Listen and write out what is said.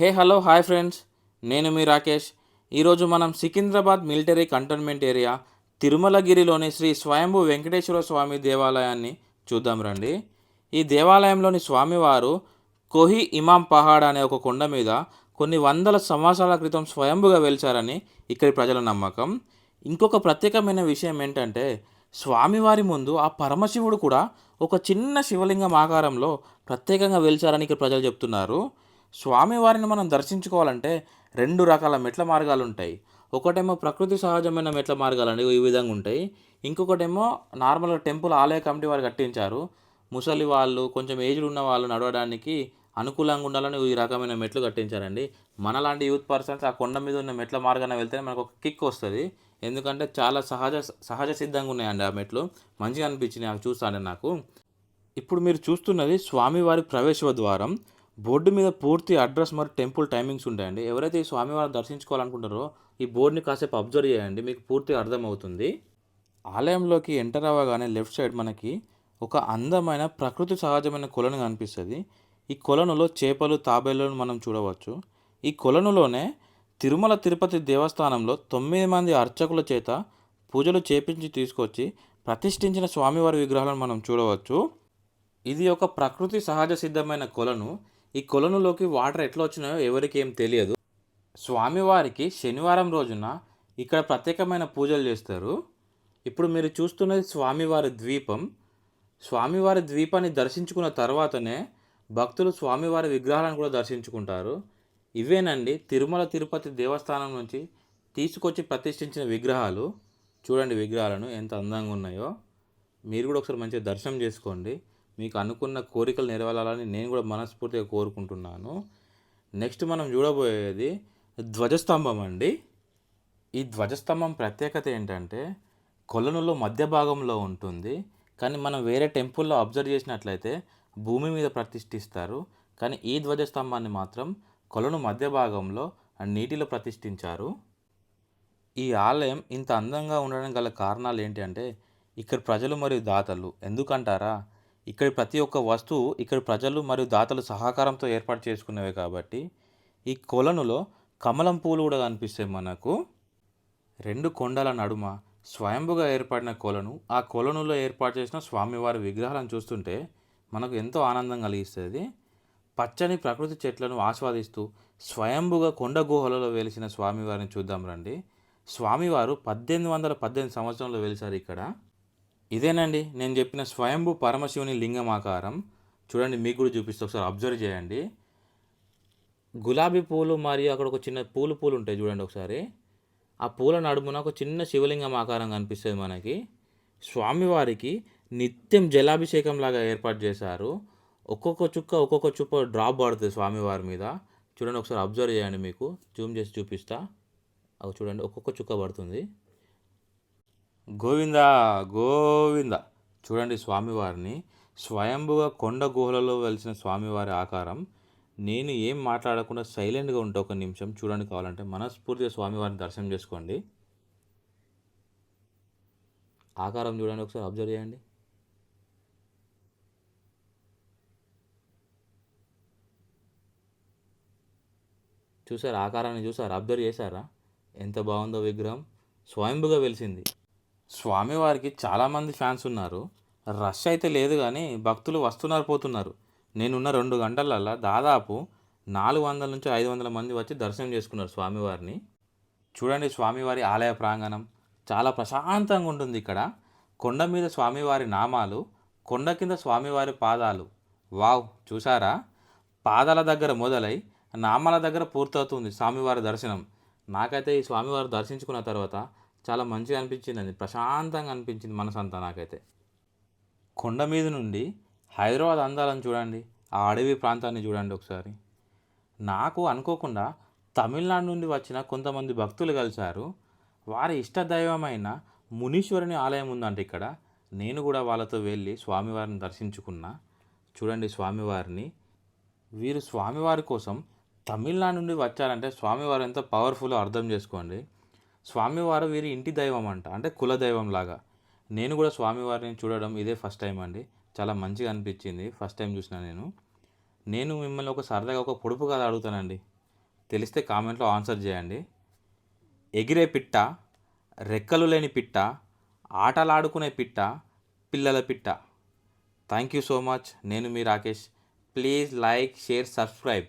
Hey hello hi friends. నేను మీ రాకేష్. ఈరోజు మనం సికింద్రాబాద్ మిలిటరీ కంటోన్మెంట్ ఏరియా తిరుమలగిరిలోని శ్రీ స్వయంభూ వెంకటేశ్వర స్వామి దేవాలయాన్ని చూద్దాం రండి. ఈ దేవాలయంలోని స్వామివారు కోహి ఇమాం పహాడ్ అనే ఒక కొండ మీద కొన్ని వందల సంవత్సరాల క్రితం స్వయంభుగా వెలిచారని ఇక్కడి ప్రజల నమ్మకం. ఇంకొక ప్రత్యేకమైన విషయం ఏంటంటే స్వామివారి ముందు ఆ పరమశివుడు కూడా ఒక చిన్న శివలింగం ఆకారంలో ప్రత్యేకంగా వెలిచారని ఇక్కడ ప్రజలు చెప్తున్నారు. స్వామివారిని మనం దర్శించుకోవాలంటే రెండు రకాల మెట్ల మార్గాలు ఉంటాయి. ఒకటేమో ప్రకృతి సహజమైన మెట్ల మార్గాలు అండి ఈ విధంగా ఉంటాయి. ఇంకొకటేమో నార్మల్గా టెంపుల్ ఆలయ కమిటీ వారు కట్టించారు. ముసలి వాళ్ళు కొంచెం ఏజ్డ్ ఉన్న వాళ్ళు నడవడానికి అనుకూలంగా ఉండాలని ఈ రకమైన మెట్లు కట్టించారండి. మనలాంటి యూత్ పర్సన్స్ ఆ కొండ మీద ఉన్న మెట్ల మార్గాన వెళ్తే మనకు ఒక కిక్ వస్తుంది. ఎందుకంటే చాలా సహజ సహజ సిద్ధంగా ఉన్నాయండి ఆ మెట్లు. మంచిగా అనిపించినాయి అవి చూస్తాను నాకు. ఇప్పుడు మీరు చూస్తున్నది స్వామివారి ప్రవేశ ద్వారం. బోర్డు మీద పూర్తి అడ్రస్ మరియు టెంపుల్ టైమింగ్స్ ఉంటాయండి. ఎవరైతే ఈ స్వామివారిని దర్శించుకోవాలనుకుంటారో ఈ బోర్డుని కాసేపు అబ్జర్వ్ చేయండి మీకు పూర్తిగా అర్థమవుతుంది. ఆలయంలోకి ఎంటర్ అవ్వగానే లెఫ్ట్ సైడ్ మనకి ఒక అందమైన ప్రకృతి సహజమైన కొలను కనిపిస్తుంది. ఈ కొలనులో చేపలు తాబేళ్ళను మనం చూడవచ్చు. ఈ కొలనులోనే తిరుమల తిరుపతి దేవస్థానంలో తొమ్మిది మంది అర్చకుల చేత పూజలు చేపించి తీసుకొచ్చి ప్రతిష్ఠించిన స్వామివారి విగ్రహాలను మనం చూడవచ్చు. ఇది ఒక ప్రకృతి సహజ సిద్ధమైన కొలను. ఈ కొలనులోకి వాటర్ ఎట్లా వచ్చినాయో ఎవరికి ఏం తెలియదు. స్వామివారికి శనివారం రోజున ఇక్కడ ప్రత్యేకమైన పూజలు చేస్తారు. ఇప్పుడు మీరు చూస్తున్నది స్వామివారి ద్వీపం. స్వామివారి ద్వీపాన్ని దర్శించుకున్న తర్వాతనే భక్తులు స్వామివారి విగ్రహాలను కూడా దర్శించుకుంటారు. ఇవేనండి తిరుమల తిరుపతి దేవస్థానం నుంచి తీసుకొచ్చి ప్రతిష్ఠించిన విగ్రహాలు. చూడండి విగ్రహాలను ఎంత అందంగా ఉన్నాయో. మీరు కూడా ఒకసారి మంచిగా దర్శనం చేసుకోండి. మీకు అనుకున్న కోరికలు నెరవేరాలని నేను కూడా మనస్ఫూర్తిగా కోరుకుంటున్నాను. నెక్స్ట్ మనం చూడబోయేది ధ్వజస్తంభం అండి. ఈ ధ్వజస్తంభం ప్రత్యేకత ఏంటంటే కొలనులో మధ్య భాగంలో ఉంటుంది. కానీ మనం వేరే టెంపుల్లో అబ్జర్వ్ చేసినట్లయితే భూమి మీద ప్రతిష్ఠిస్తారు. కానీ ఈ ధ్వజస్తంభాన్ని మాత్రం కొలను మధ్య భాగంలో నీటిలో ప్రతిష్ఠించారు. ఈ ఆలయం ఇంత అందంగా ఉండడం గల కారణాలు ఏంటి అంటే ఇక్కడ ప్రజలు మరియు దాతలు ఎందుకంటారా? ఇక్కడ ప్రతి ఒక్క వస్తువు ఇక్కడ ప్రజలు మరియు దాతలు సహకారంతో ఏర్పాటు చేసుకునేవి కాబట్టి ఈ కొలనులో కమలం పూలు కూడా కనిపిస్తాయి మనకు. రెండు కొండల నడుమ స్వయంభుగా ఏర్పడిన కొలను ఆ కొలనులో ఏర్పాటు చేసిన స్వామివారి విగ్రహాలను చూస్తుంటే మనకు ఎంతో ఆనందం కలిగిస్తుంది. పచ్చని ప్రకృతి చెట్లను ఆస్వాదిస్తూ స్వయంభుగా కొండ గుహలలో వెలిసిన స్వామివారిని చూద్దాం రండి. స్వామివారు పద్దెనిమిది వందల పద్దెనిమిది సంవత్సరంలో వెలిసారు ఇక్కడ. ఇదేనండి నేను చెప్పిన స్వయంభు పరమశివుని లింగం ఆకారం చూడండి మీకు కూడా చూపిస్తే ఒకసారి అబ్జర్వ్ చేయండి. గులాబీ పూలు మరియు అక్కడ ఒక చిన్న పూలు పూలు ఉంటాయి చూడండి ఒకసారి. ఆ పూల నడుమున ఒక చిన్న శివలింగం ఆకారం కనిపిస్తుంది మనకి. స్వామివారికి నిత్యం జలాభిషేకం లాగా ఏర్పాటు చేశారు. ఒక్కొక్క చుక్క ఒక్కొక్క చుక్క డ్రాప్ పడుతుంది స్వామివారి మీద. చూడండి ఒకసారి అబ్జర్వ్ చేయండి మీకు. జూమ్ చేసి చూపిస్తా. అవి చూడండి ఒక్కొక్క చుక్క పడుతుంది. గోవింద గోవింద. చూడండి స్వామివారిని. స్వయంభుగా కొండ గుహలలో వెలిసిన స్వామివారి ఆకారం. నేను ఏం మాట్లాడకుండా సైలెంట్గా ఉంటా ఒక నిమిషం. చూడండి కావాలంటే మనస్ఫూర్తిగా స్వామివారిని దర్శనం చేసుకోండి. ఆకారం చూడండి ఒకసారి అబ్జర్వ్ చేయండి. చూసారు? ఆకారాన్ని చూసారు? అబ్జర్వ్ చేశారా? ఎంత బాగుందో విగ్రహం. స్వయంభుగా వెలిసింది. స్వామివారికి చాలామంది ఫ్యాన్స్ ఉన్నారు. రష్ అయితే లేదు కానీ భక్తులు వస్తున్నారు పోతున్నారు. నేనున్న రెండు గంటలల్లో దాదాపు నాలుగు వందల నుంచి ఐదు వందల మంది వచ్చి దర్శనం చేసుకున్నారు స్వామివారిని. చూడండి స్వామివారి ఆలయ ప్రాంగణం. చాలా ప్రశాంతంగా ఉంటుంది ఇక్కడ. కొండ మీద స్వామివారి నామాలు కొండ కింద స్వామివారి పాదాలు. వావ్ చూసారా పాదాల దగ్గర మొదలై నామాల దగ్గర పూర్తవుతుంది స్వామివారి దర్శనం. నాకైతే ఈ స్వామివారు దర్శించుకున్న తర్వాత చాలా మంచిగా అనిపించింది ప్రశాంతంగా అనిపించింది మనసంతా నాకైతే. కొండ మీద నుండి హైదరాబాద్ అందాలను చూడండి. ఆ అడవి ప్రాంతాన్ని చూడండి ఒకసారి. నాకు అనుకోకుండా తమిళనాడు నుండి వచ్చిన కొంతమంది భక్తులు కలిశారు. వారి ఇష్ట దైవమైన మునీశ్వరుని ఆలయం ఉందంట ఇక్కడ. నేను కూడా వాళ్ళతో వెళ్ళి స్వామివారిని దర్శించుకున్నా. చూడండి స్వామివారిని. వీరు స్వామివారి కోసం తమిళనాడు నుండి వచ్చారంటే స్వామివారు ఎంత పవర్ఫుల్ అర్థం చేసుకోండి. స్వామివారు వీరి ఇంటి దైవం అంట అంటే కుల దైవం లాగా నేను కూడా స్వామివారిని చూడడం ఇదే ఫస్ట్ టైం అండి. చాలా మంచిగా అనిపించింది. ఫస్ట్ టైం చూసిన నేను. నేను మిమ్మల్ని ఒక సరదాగా ఒక పొడుపు కథ అడుగుతానండి. తెలిస్తే కామెంట్లో ఆన్సర్ చేయండి. ఎగిరే పిట్ట రెక్కలు లేని పిట్ట ఆటలాడుకునే పిట్ట పిల్లల పిట్ట. థ్యాంక్ యూ సో మచ్ నేను మీ Rakesh. Please like share subscribe